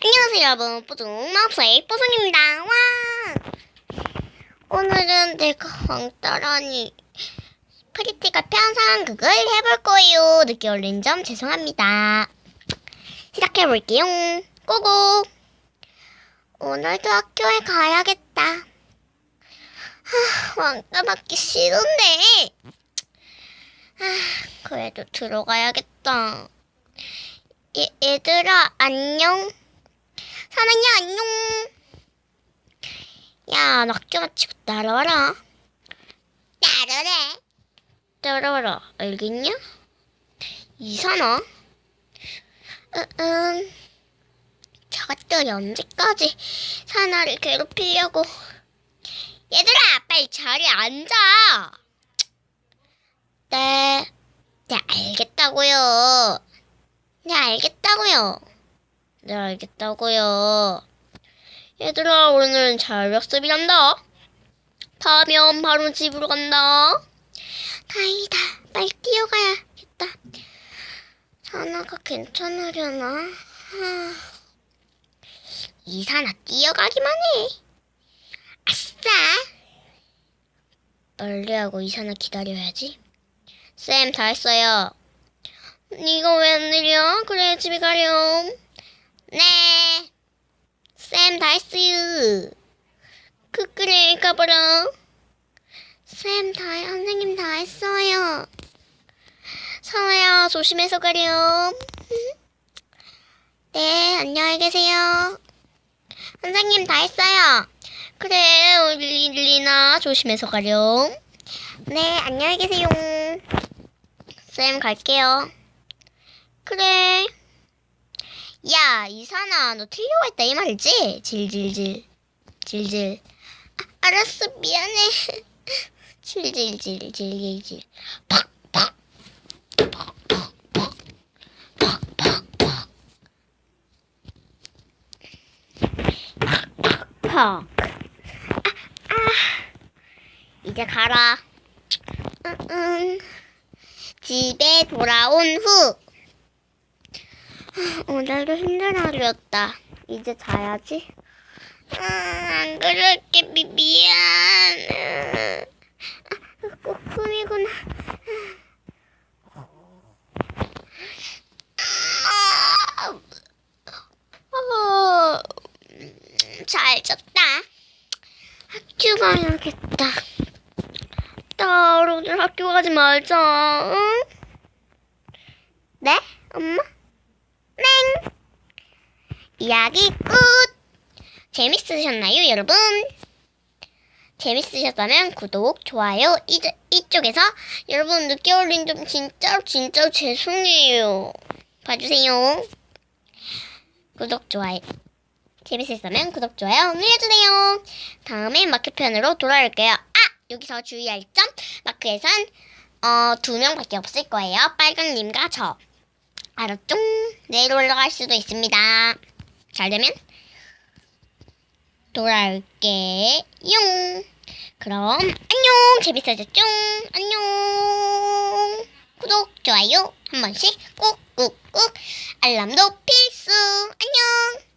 안녕하세요 여러분. 뽀송 마법사의 뽀송입니다. 와! 오늘은 내가 왕따라니 프리티가 편상극을 해볼 거예요. 늦게 올린 점 죄송합니다. 시작해볼게요. 고고! 오늘도 학교에 가야겠다. 하, 왕따 맞기 싫은데. 아, 그래도 들어가야겠다. 얘, 얘들아 안녕 사랑야 안녕. 야너 학교 마치고 따라와라. 따라래. 따라와라. 알겠냐? 이사나? 응 응 저것들이 언제까지 사나를 괴롭히려고? 얘들아 빨리 자리에 앉아. 네, 네 알겠다고요. 네 알겠다고요 네 알겠다고요. 얘들아 오늘은 자율학습이란다. 다음엔 바로 집으로 간다. 다행이다. 빨리 뛰어가야겠다. 사나가 괜찮으려나? 하... 이사나 뛰어가기만 해. 아싸. 빨리 하고 이사나 기다려야지. 쌤 다 했어요. 이거 웬일이야? 그래 집에 가렴. 네. 쌤다 했어요. 그 그래 가봐라. 쌤다 선생님 다 했어요. 사나야 조심해서 가렴. 네 안녕히 계세요. 선생님 다 했어요. 그래 우리 릴리나 조심해서 가렴. 네 안녕히 계세요. 쌤 갈게요. 그래. 야, 이사나, 너 틀려고 했다, 이 말이지? 질질질. 질질. 아, 알았어, 미안해. 질질질, 질질질. 팍, 팍. 팍, 팍, 팍. 팍, 팍, 팍. 팍, 팍. 아, 아. 이제 가라. 응, 응. 집에 돌아온 후. 오늘도 힘든 하루였다. 이제 자야지. 아, 안 그럴게, 미, 미안. 아, 꼭 꿈이구나. 아, 잘 잤다. 학교 가야겠다. 나 오늘 학교 가지 말자, 응? 네? 엄마? 땡! 이야기 끝! 재밌으셨나요, 여러분? 재밌으셨다면 구독, 좋아요, 이, 이쪽에서 여러분 늦게 올린 점 진짜 진짜 죄송해요. 봐주세요. 구독, 좋아요. 재밌으셨다면 구독, 좋아요 눌러주세요. 다음에 마크편으로 돌아올게요. 아! 여기서 주의할 점, 마크에선 어, 두 명밖에 없을 거예요. 빨강님과 저. 알았죠? 내일 올라갈 수도 있습니다. 잘 되면 돌아올게요. 그럼 안녕. 재밌어졌죠? 안녕. 구독, 좋아요 한 번씩 꾹꾹꾹 알람도 필수. 안녕.